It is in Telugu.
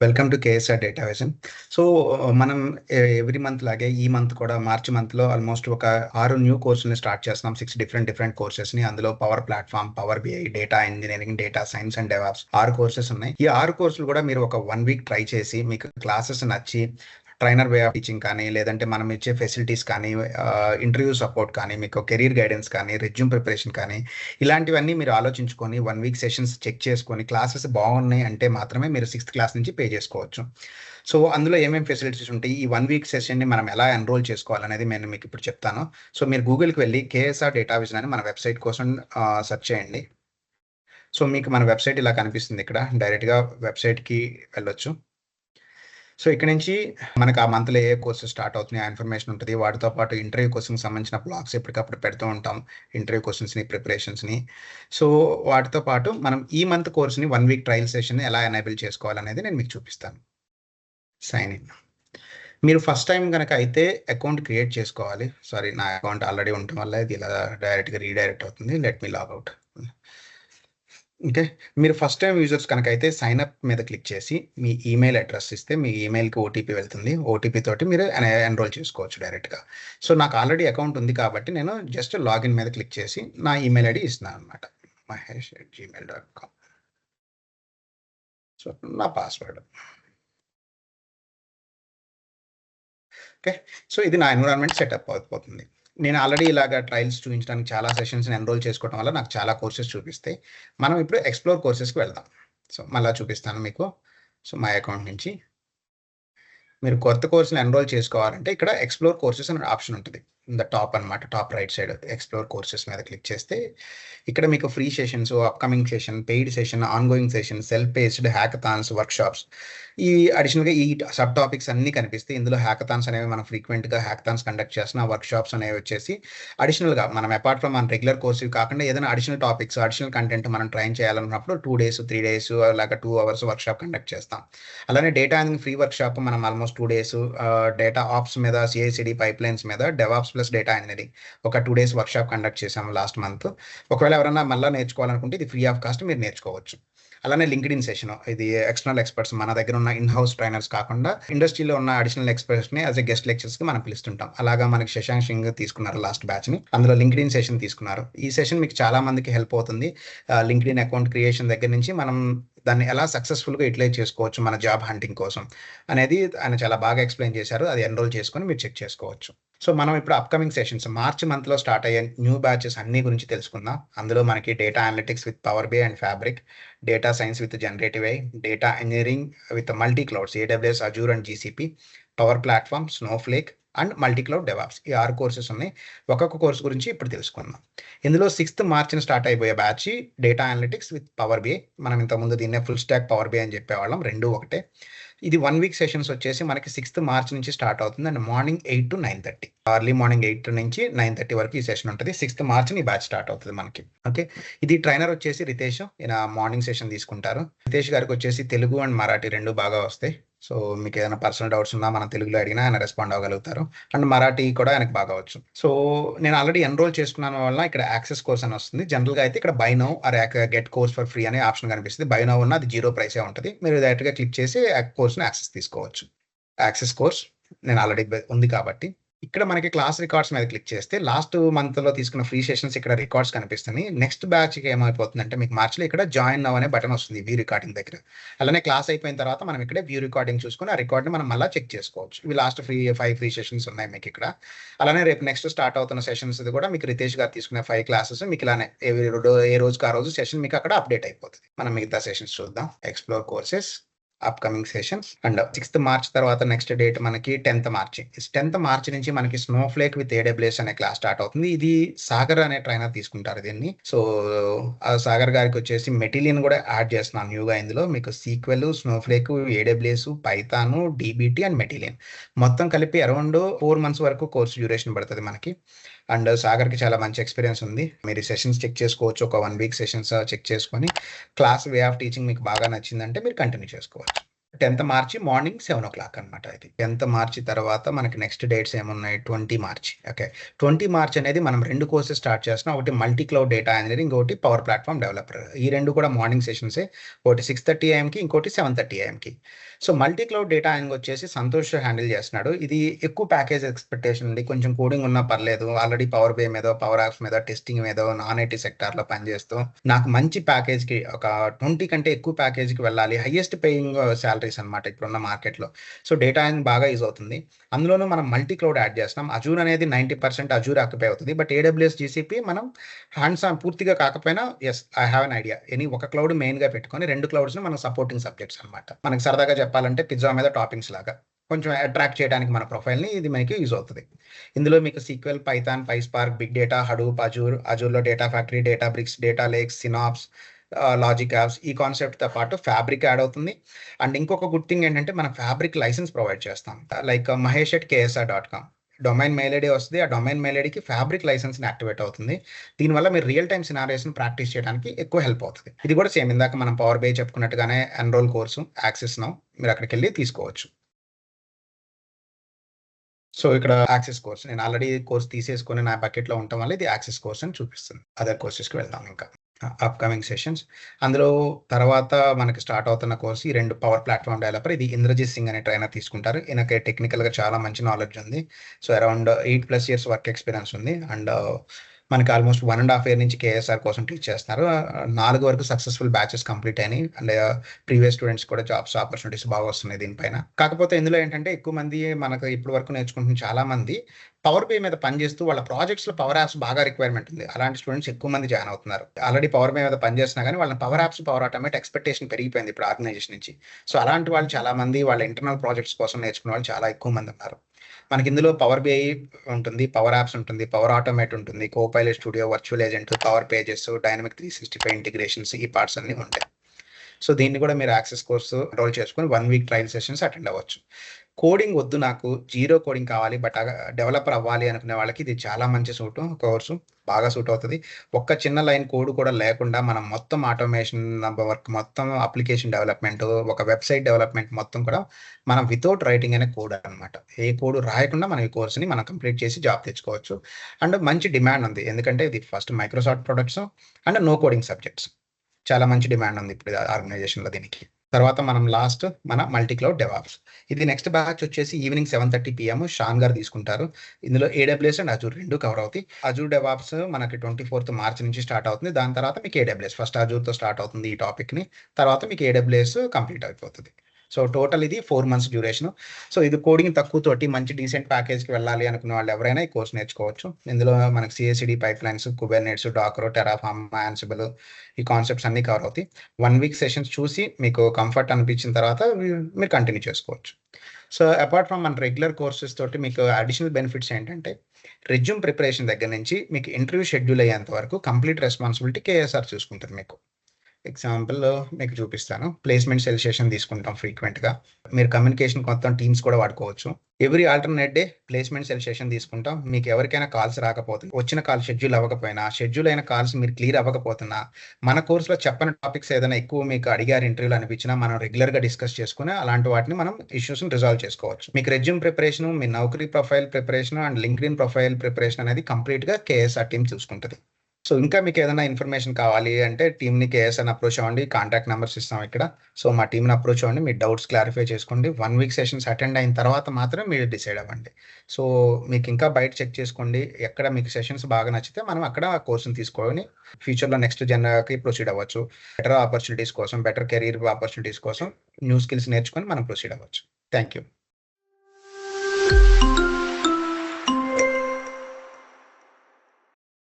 Welcome to KSR data vision so మనం uh, ఎవ్రీ మంత్ లాగే ఈ మంత్ కూడా మార్చి మంత్లో ఆల్మోస్ట్ ఒక ఆరు న్యూ కోర్సుని స్టార్ట్ చేస్తున్నాం. సిక్స్ డిఫరెంట్ డిఫరెంట్ కోర్సెస్ని అందులో power platform power BI data engineering data science and DevOps ఆరు కోర్సెస్ ఉన్నాయి. ఈ ఆరు కోర్సులు కూడా మీరు ఒక వన్ వీక్ ట్రై చేసి మీకు క్లాసెస్ నచ్చి ట్రైనర్ వే ఆఫ్ టీచింగ్ కానీ లేదంటే మనం ఇచ్చే ఫెసిలిటీస్ కానీ ఇంటర్వ్యూ సపోర్ట్ కానీ మీకు కెరీర్ గైడెన్స్ కానీ రెజ్యూమ్ ప్రిపరేషన్ కానీ ఇలాంటివన్నీ మీరు ఆలోచించుకొని వన్ వీక్ సెషన్స్ చెక్ చేసుకొని క్లాసెస్ బాగున్నాయి అంటే మాత్రమే మీరు సిక్స్త్ క్లాస్ నుంచి పే చేసుకోవచ్చు. సో అందులో ఏమేమి ఫెసిలిటీస్ ఉంటాయి? ఈ వన్ వీక్ సెషన్ని మనం ఎలా ఎన్రోల్ చేసుకోవాలనేది నేను మీకు ఇప్పుడు చెప్తాను. సో మీరు గూగుల్కి వెళ్ళి కేఎస్ఆర్ డేటా విజన్ అని మన వెబ్సైట్ కోసం సెర్చ్ చేయండి. సో మీకు మన వెబ్సైట్ ఇలా కనిపిస్తుంది ఇక్కడ. డైరెక్ట్గా వెబ్సైట్కి వెళ్ళొచ్చు. సో ఇక్కడ నుంచి మనకు ఆ మంత్లో ఏ కోర్సు స్టార్ట్ అవుతున్నాయి ఆ ఇన్ఫర్మేషన్ ఉంటుంది. వాటితో పాటు ఇంటర్వ్యూ కోసం సంబంధించిన బ్లాగ్స్ ఎప్పటికప్పుడు పెడుతూ ఉంటాం ఇంటర్వ్యూ క్వశ్చన్స్ని ప్రిపరేషన్స్ని సో వాటితో పాటు మనం ఈ మంత్ కోర్స్ని వన్ వీక్ ట్రయల్ సెషన్ ఎలా ఎనేబుల్ చేసుకోవాలనేది నేను మీకు చూపిస్తాను. సైన్ ఇన్ మీరు ఫస్ట్ టైం కనుక అయితే అకౌంట్ క్రియేట్ చేసుకోవాలి. సారీ నా అకౌంట్ ఆల్రెడీ ఉండటం వల్ల ఇది ఇలా డైరెక్ట్గా రీడైరెక్ట్ అవుతుంది. Let me log out okay? మీరు ఫస్ట్ టైం యూజర్స్ కనుక అయితే సైన్ అప్ మీద క్లిక్ చేసి మీ ఈమెయిల్ అడ్రస్ ఇస్తే మీ ఈమెయిల్కి ఓటీపీ వెళ్తుంది. ఓటీపీ తోటి మీరు ఎన్రోల్ చేసుకోవచ్చు డైరెక్ట్గా సో నాకు ఆల్రెడీ అకౌంట్ ఉంది కాబట్టి నేను జస్ట్ లాగిన్ మీద క్లిక్ చేసి నా ఈమెయిల్ ఐడి ఇస్తున్నాను అనమాట Mahesh at Gmail dot com so నా పాస్వర్డ్ ఓకే? సో ఇది నా ఎన్విరాన్మెంట్ సెటప్ అయిపోతుంది నేను ఆల్రెడీ ఇలాగ ట్రయల్స్ చూపించడానికి చాలా సెషన్స్ ఎన్రోల్ చేసుకోవడం వల్ల నాకు చాలా కోర్సెస్ చూపిస్తాయి. మనం ఇప్పుడు ఎక్స్ప్లోర్ కోర్సెస్కి వెళ్దాం. సో మళ్ళీ చూపిస్తాను మీకు. సో మై అకౌంట్ నుంచి. మీరు కొత్త కోర్సులు ఎన్రోల్ చేసుకోవాలంటే ఇక్కడ ఎక్స్ప్లోర్ కోర్సెస్ అనే ఆప్షన్ ఉంటుంది. ద టాప్ అనమాట top right side explore courses మీద క్లిక్ చేస్తే ఇక్కడ మీకు free sessions upcoming session paid session ongoing session self paced hackathons workshops. ఈ అడిషనల్గా ఈ సబ్ టాపిక్స్ అన్నీ కనిపిస్తాయి ఇందులో హ్యాకథాన్స్ అనేవి మనం ఫ్రీక్వెంట్గా హ్యాకథాన్స్ కండక్ట్ చేసిన వర్క్షాప్స్ అనేవి వచ్చేసి అడిషనల్గా మనం అపార్ట్ ఫ్రమ్ మన రెగ్యులర్ కోర్సు కాకుండా ఏదైనా అడిషనల్ టాపిక్స్ అడిషనల్ కంటెంట్ మనం ట్రైన్ చేయాలన్నప్పుడు టూ డేస్ త్రీ డేస్ అలాగా టూ అవర్స్ వర్క్షాప్ కండక్ట్ చేస్తాం. అలానే డేటా ఫ్రీ వర్క్షాప్ మనం almost two days data ops మీద సిఐసిడి పైప్ లైన్స్ మీద డెవాప్స్ ప్లస్ డేటా ఇంజనీరింగ్ ఒక టూ డేస్ వర్క్షాప్ కండక్ట్ చేసాము లాస్ట్ మంత్. ఒకవేళ ఎవరైనా మళ్ళీ నేర్చుకోవాలనుకుంటే ఇది ఫ్రీ ఆఫ్ కాస్ట్ మీరు నేర్చుకోవచ్చు. అలానే లింక్డ్ ఇన్ సెషన్ ఇది ఎక్స్టర్నల్ ఎక్స్పర్ట్స్ మన దగ్గర ఉన్న ఇన్ హౌస్ ట్రైనర్స్ కాకుండా ఇండస్ట్రీలో ఉన్న అడిషనల్ ఎక్స్పర్ట్స్ని యాజ్ ఎ గెస్ట్ లెక్చర్స్కి మనం పిలుస్తుంటాం. అలాగా మనకి శశాంక్ సింగ్ తీసుకున్నారు లాస్ట్ బ్యాచ్ని అందులో లింక్డ్ ఇన్ సెషన్ తీసుకున్నారు. ఈ సెషన్ మీకు చాలా మందికి హెల్ప్ అవుతుంది. లింక్డ్ ఇన్ అకౌంట్ క్రియేషన్ దగ్గర నుంచి మనం దాన్ని ఎలా సక్సెస్ఫుల్గా యూటిలైజ్ చేసుకోవచ్చు మన జాబ్ హంటింగ్ కోసం అనేది ఆయన చాలా బాగా ఎక్స్ప్లెయిన్ చేశారు. అది ఎన్రోల్ చేసుకొని మీరు చెక్ చేసుకోవచ్చు. సో మనం ఇప్పుడు అప్కమింగ్ సెషన్స్ మార్చ్ మంత్లో స్టార్ట్ అయ్యే న్యూ బ్యాచెస్ అన్ని గురించి తెలుసుకుందాం. అందులో మనకి data analytics with power B and fabric data science with generative AI data engineering with multi clouds AWS Azure and GCP power platform Snowflake and multi cloud DevOps. ఈ ఆరు కోర్సెస్ ఉన్నాయి. ఒక్కొక్క కోర్స్ గురించి ఇప్పుడు తెలుసుకుందాం. ఇందులో సిక్స్త్ మార్చిన స్టార్ట్ అయిపోయే batch data analytics with power BI మనం ఇంతకుముందు దీన్నే ఫుల్ స్టాక్ పవర్ బిఐ అని చెప్పేవాళ్ళం. రెండు ఒకటే. ఇది వన్ వీక్ సెషన్స్ వచ్చేసి మనకి సిక్స్త్ మార్చ్ నుంచి స్టార్ట్ అవుతుంది. And morning eight to nine thirty. Early morning eight నుంచి నైన్ థర్టీ వరకు ఈ సెషన్ ఉంటుంది. సిక్స్త్ మార్చ్ ఈ బ్యాచ్ స్టార్ట్ అవుతుంది మనకి. ఓకే? ఇది ట్రైనర్ వచ్చేసి రితేష్. ఈయన మార్నింగ్ సెషన్ తీసుకుంటారు. రితేష్ గారికి వచ్చేసి తెలుగు అండ్ మరాఠీ రెండు బాగా వస్తాయి. సో మీకు ఏదైనా పర్సనల్ డౌట్స్ ఉన్నా మన తెలుగులో అడిగినా ఆయన రెస్పాండ్ అవ్వగలుగుతారు. అండ్ మరాఠీ కూడా ఆయనకు బాగా వచ్చు. సో నేను ఆల్రెడీ ఎన్రోల్ చేసుకున్నాను వల్ల ఇక్కడ యాక్సెస్ కోర్స్ అని వస్తుంది. జనరల్గా అయితే ఇక్కడ buy now or get course for free అనే ఆప్షన్ కనిపిస్తుంది. బై నౌ ఉన్న అది జీరో ప్రైసే ఉంటుంది. మీరు డైరెక్ట్గా క్లిక్ చేసి కోర్స్ని యాక్సెస్ తీసుకోవచ్చు. యాక్సెస్ కోర్స్ నేను ఆల్రెడీ ఉంది కాబట్టి. ఇక్కడ మనకి క్లాస్ రికార్డ్స్ మీద క్లిక్ చేస్తే లాస్ట్ మంత్లో తీసుకున్న ఫ్రీ సెషన్స్ ఇక్కడ రికార్డ్స్ కనిపిస్తున్నాయి నెక్స్ట్ బ్యాచ్ ఏమైపోతుందంటే ఏమైపోతుంది అంటే మీకు మార్చిలో ఇక్కడ జాయిన్ నవ్ అనే బటన్ వస్తుంది వ్యూ రికార్డింగ్ దగ్గర. అలానే క్లాస్ అయిపోయిన తర్వాత మనం ఇక్కడ వ్యూ రికార్డింగ్ చూసుకుని ఆ రికార్డ్ని మనం మళ్ళీ చెక్ చేసుకోవచ్చు. ఇవి last free five free sessions ఉన్నాయి మీకు ఇక్కడ. అలానే రేపు నెక్స్ట్ స్టార్ట్ అవుతున్న సెషన్స్ కూడా మీకు రితేష్ గారు తీసుకునే ఫైవ్ క్లాసెస్ మీకు ఇలానే ఏ రోజుకి ఆ రోజు సెషన్ మీకు అక్కడ అప్డేట్ అయిపోతుంది. మనం మిగతా సెషన్స్ చూద్దాం. Explore courses upcoming session and sixth March తర్వాత నెక్స్ట్ డేట్ మనకి టెన్త్ మార్చ్ టెన్త్ మార్చ్ నుంచి మనకి స్నోఫ్లేక్ విత్ ఏడబ్ల్యూఎస్ అనే క్లాస్ స్టార్ట్ అవుతుంది. ఇది సాగర్ అనే ట్రైనర్ తీసుకుంటారు దీన్ని. సో ఆ సాగర్ గారికి వచ్చేసి మెటీలియన్ కూడా యాడ్ చేస్తున్నాను న్యూగా ఇందులో. మీకు SQL Snowflake AWS Python DBT and medallion మొత్తం కలిపి అరౌండ్ ఫోర్ మంత్స్ వరకు కోర్స్ డ్యూరేషన్ పడుతుంది మనకి. అండ్ సాగర్కి చాలా మంచి ఎక్స్పీరియన్స్ ఉంది. మీరు సెషన్స్ చెక్ చేసుకోవచ్చు. ఒక వన్ వీక్ సెషన్స్ చెక్ చేసుకొని క్లాస్ వే ఆఫ్ టీచింగ్ మీకు బాగా నచ్చిందంటే మీరు కంటిన్యూ చేసుకోవచ్చు. Tenth March morning seven o'clock అనమాట ఇది టెన్త్ మార్చి తర్వాత మనకి నెక్స్ట్ డేట్స్ ఏమున్నాయి? Twenty March. Okay. Twenty March అనేది మనం రెండు కోర్సెస్ స్టార్ట్ చేస్తున్నాం. ఒకటి మల్టీ క్లౌడ్ డేటా ఇంజనీరింగ్ ఒకటి పవర్ ప్లాట్ఫామ్ డెవలపర్. ఈ రెండు కూడా మార్నింగ్ సెషన్సే. ఒకటి సిక్స్ థర్టీ ఏఎంకి ఇంకోటి సెవెన్ థర్టీ ఏఎంకి. సో మల్టీ క్లౌడ్ డేటా ఆయన వచ్చేసి సంతోష్ హ్యాండిల్ చేస్తున్నాడు. ఇది ఎక్కువ ప్యాకేజ్ ఎక్స్పెక్టేషన్ ఉంది. కొంచెం కోడింగ్ ఉన్నా పర్లేదు. ఆల్రెడీ పవర్ బే మీద పవర్ యాప్స్ మీద టెస్టింగ్ మీద నాన్ ఐటీ సెక్టార్లో పనిచేస్తూ నాకు మంచి ప్యాకేజ్కి ఒక ట్వంటీ కంటే ఎక్కువ ప్యాకేజ్కి వెళ్ళాలి. హైయెస్ట్ పేయింగ్ శాలరీస్ అనమాట ఇప్పుడున్న మార్కెట్లో. సో డేటా ఇంగ్ బాగా యూజ్ అవుతుంది. అందులోనూ మనం మల్టీ క్లౌడ్ యాడ్ చేస్తున్నాం. అజూర్ అనేది నైంటీ పర్సెంట్ అజూర్ ఆక్యుపై అవుతుంది. బట్ ఏడబ్ల్యూఎస్ జీసీపీ మనం హ్యాండ్స్ ఆన్ పూర్తిగా కాకపోయినా yes I have an idea any ఒక క్లౌడ్ మెయిన్గా పెట్టుకొని రెండు క్లౌడ్స్ని మనం సపోర్టింగ్ సబ్జెక్ట్స్ అనమాట మనకి సరదాగా చెప్పాలంటే పిజ్జా మీద టాపింగ్స్ లాగా. కొంచెం అట్రాక్ట్ చేయడానికి మన ప్రొఫైల్ని ఇది మనకి యూజ్ అవుతుంది. ఇందులో మీకు SQL Python PySpark big data Hadoop Azure అజూర్లో data factory Databricks data lakes synapse logic apps ఈ కాన్సెప్ట్తో పాటు ఫ్యాబ్రిక్ యాడ్ అవుతుంది. అండ్ ఇంకొక గుడ్ థింగ్ ఏంటంటే మనం ఫ్యాబ్రిక్ లైసెన్స్ ప్రొవైడ్ చేస్తాం. Like Mahesh at KSR dot com domain mail ID వస్తుంది. ఆ డొమైన్ మెయిల్ ఐడికి ఫ్యాబ్రిక్ లైసెన్స్ని యాక్టివేట్ అవుతుంది. దీనివల్ల మీరు రియల్ టైమ్ సినారియోస్ని ప్రాక్టీస్ చేయడానికి ఎక్కువ హెల్ప్ అవుతుంది. ఇది కూడా సేమ్ ఇందాక మనం పవర్ బే చెప్పుకున్నట్టుగానే ఎన్రోల్ కోర్సు యాక్సెస్ నౌ మీరు అక్కడికి వెళ్ళి తీసుకోవచ్చు. సో ఇక్కడ యాక్సెస్ కోర్స్ నేను ఆల్రెడీ కోర్స్ తీసేసుకొని నా బకెట్లో ఉండటం వల్ల ఇది యాక్సెస్ కోర్స్ అని చూపిస్తుంది. అదర్ కోర్సెస్కి వెళ్దాం ఇంకా. అప్కమింగ్ సెషన్స్ అందులో తర్వాత మనకి స్టార్ట్ అవుతున్న కోర్స్ ఈ రెండు పవర్ ప్లాట్ఫామ్ డెవలపర్ ఇది ఇంద్రజిత్ సింగ్ అనే ట్రైనర్ తీసుకుంటారు. ఈయనకి టెక్నికల్గా చాలా మంచి నాలెడ్జ్ ఉంది. So around eight plus years work experience ఉంది. అండ్ మనకి almost one and half year నుంచి కేఎస్ఆర్ కోసం టీచ్ చేస్తున్నారు. నాలుగు వరకు సక్సెస్ఫుల్ బ్యాచెస్ కంప్లీట్ అయినాయి. అండ్ ప్రీవియస్ స్టూడెంట్స్ కూడా జాబ్స్ ఆపర్చునిటీస్ బాగా వస్తున్నాయి దీనిపైన. కాకపోతే ఇందులో ఏంటంటే ఎక్కువ మంది మనకు ఇప్పటి వరకు నేర్చుకుంటున్న చాలా మంది పవర్ బే మీద పనిచేస్తూ వాళ్ళ ప్రాజెక్ట్స్లో పవర్ యాప్స్ బాగా రిక్వైర్మెంట్ ఉంది. అలాంటి స్టూడెంట్స్ ఎక్కువ మంది జాయిన్ అవుతున్నారు. ఆల్రెడీ పవర్ బే మీద పనిచేస్తున్నా కానీ వాళ్ళ power apps power automate expectation పెరిగిపోయింది ఇప్పుడు ఆర్గనైజేషన్ నుంచి. సో అలాంటి వాళ్ళు చాలా మంది వాళ్ళ ఇంటర్నల్ ప్రాజెక్ట్స్ కోసం నేర్చుకునే వాళ్ళు చాలా ఎక్కువ మంది ఉన్నారు. మనకి ఇందులో పవర్ బిఐ ఉంటుంది పవర్ యాప్స్ ఉంటుంది పవర్ ఆటోమేట్ ఉంటుంది copilot studio virtual agent power pages dynamic three sixty five integrations ఈ పార్ట్స్ అన్ని ఉంటాయి. సో దీన్ని కూడా మీరు యాక్సెస్ కోర్సు రోల్ చేసుకుని one week trial sessions attend అవ్వచ్చు. కోడింగ్ వద్దు నాకు. జీరో కోడింగ్ కావాలి బట్ డెవలపర్ అవ్వాలి అనుకునే వాళ్ళకి ఇది చాలా మంచి సూటు కోర్సు. బాగా సూట్ అవుతుంది. ఒక్క చిన్న లైన్ కోడ్ కూడా లేకుండా మనం మొత్తం ఆటోమేషన్ వర్క్ మొత్తం అప్లికేషన్ డెవలప్మెంట్ ఒక వెబ్సైట్ డెవలప్మెంట్ మొత్తం కూడా మనం వితౌట్ రైటింగ్ అనే కోడ్ అనమాట ఏ కోడ్ రాయకుండా మనం ఈ కోర్సుని మనం కంప్లీట్ చేసి జాబ్ తెచ్చుకోవచ్చు. అండ్ మంచి డిమాండ్ ఉంది. ఎందుకంటే ఇది first Microsoft products and no coding subjects చాలా మంచి డిమాండ్ ఉంది ఇప్పుడు ఆర్గనైజేషన్లో దీనికి. తర్వాత మనం లాస్ట్ మన మల్టీ క్లౌడ్ డెవాప్స్ ఇది నెక్స్ట్ బ్యాచ్ వచ్చేసి evening seven thirty PM Shan గారు తీసుకుంటారు. ఇందులో ఏడబ్ల్యూఎస్ అండ్ అజూర్ రెండు కవర్ అవుతాయి. అజూర్ డెవాప్స్ మనకి ట్వంటీ ఫోర్త్ మార్చ్ నుంచి స్టార్ట్ అవుతుంది. దాని తర్వాత మీకు ఏడబ్ల్యూఎస్ ఫస్ట్ అజూర్తో స్టార్ట్ అవుతుంది ఈ టాపిక్ని తర్వాత మీకు ఏడబ్ల్యూఎస్ కంప్లీట్ అయిపోతుంది. సో టోటల్ ఇది ఫోర్ మంత్స్ డ్యూరేషన్ సో ఇది కోడింగ్ తక్కువ తోటి మంచి డీసెంట్ ప్యాకేజ్కి వెళ్ళాలి అనుకున్న వాళ్ళు ఎవరైనా ఈ కోర్స్ నేర్చుకోవచ్చు. ఇందులో మనకి CICD pipelines Kubernetes Docker Terraform Ansible ఈ కాన్సెప్ట్స్ అన్ని కవర్ అవుతాయి. వన్ వీక్ సెషన్స్ చూసి మీకు కంఫర్ట్ అనిపించిన తర్వాత మీరు కంటిన్యూ చేసుకోవచ్చు. సో అపార్ట్ ఫ్రమ్ మన రెగ్యులర్ కోర్సెస్ తోటి మీకు అడిషనల్ బెనిఫిట్స్ ఏంటంటే రెజ్యూమ్ ప్రిపరేషన్ దగ్గర నుంచి మీకు ఇంటర్వ్యూ షెడ్యూల్ అయ్యేంత వరకు కంప్లీట్ రెస్పాన్సిబిలిటీ కేఎస్ఆర్ చూసుకుంటుంది మీకు. ఎగ్జాంపుల్ మీకు చూపిస్తాను. ప్లేస్మెంట్ సెలిసేషన్ తీసుకుంటాం ఫ్రీక్వెంట్గా మీరు కమ్యూనికేషన్ మొత్తం టీమ్స్ కూడా వాడుకోవచ్చు. ఎవ్రీ ఆల్టర్నేట్ డే ప్లేస్మెంట్ సెలిసేషన్ తీసుకుంటాం. మీకు ఎవరికైనా కాల్స్ రాకపోతే వచ్చిన కాల్ షెడ్యూల్ అవ్వకపోయినా షెడ్యూల్ అయిన కాల్స్ మీరు క్లియర్ అవ్వకపోతున్నా మన కోర్సులో చెప్పని టాపిక్స్ ఏదైనా ఎక్కువ మీకు అడిగారు ఇంటర్వ్యూలు అనిపించినా మనం రెగ్యులర్గా డిస్కస్ చేసుకుని అలాంటి వాటిని మనం ఇష్యూస్ని రిజాల్వ్ చేసుకోవచ్చు. మీకు resume preparation me Naukri profile preparation and linked profile preparation అనేది కంప్లీట్గా కేఎస్ఆర్ టీమ్ చూసుకుంటుంది. సో ఇంకా మీకు ఏదైనా ఇన్ఫర్మేషన్ కావాలి అంటే టీమ్ని కేఎస్ఎన్ అప్రోచ్ అవ్వండి కాంటాక్ట్ నెంబర్స్ ఇస్తాం ఇక్కడ. సో మా టీంని అప్రోచ్ అవ్వండి మీ డౌట్స్ క్లారిఫై చేసుకోండి. వన్ వీక్ సెషన్స్ అటెండ్ అయిన తర్వాత మాత్రం మీరు డిసైడ్ అవ్వండి. సో మీకు ఇంకా బయట చెక్ చేసుకోండి ఎక్కడ మీకు సెషన్స్ బాగా నచ్చితే మనం అక్కడ ఆ కోర్సుని తీసుకొని ఫ్యూచర్లో నెక్స్ట్ జనరేకి ప్రొసీడ్ అవ్వచ్చు. బెటర్ ఆపర్చునిటీస్ కోసం బెటర్ కెరీర్ ఆపర్చునిటీస్ కోసం న్యూ స్కిల్స్ నేర్చుకొని మనం ప్రొసీడ్ అవ్వచ్చు. Thank you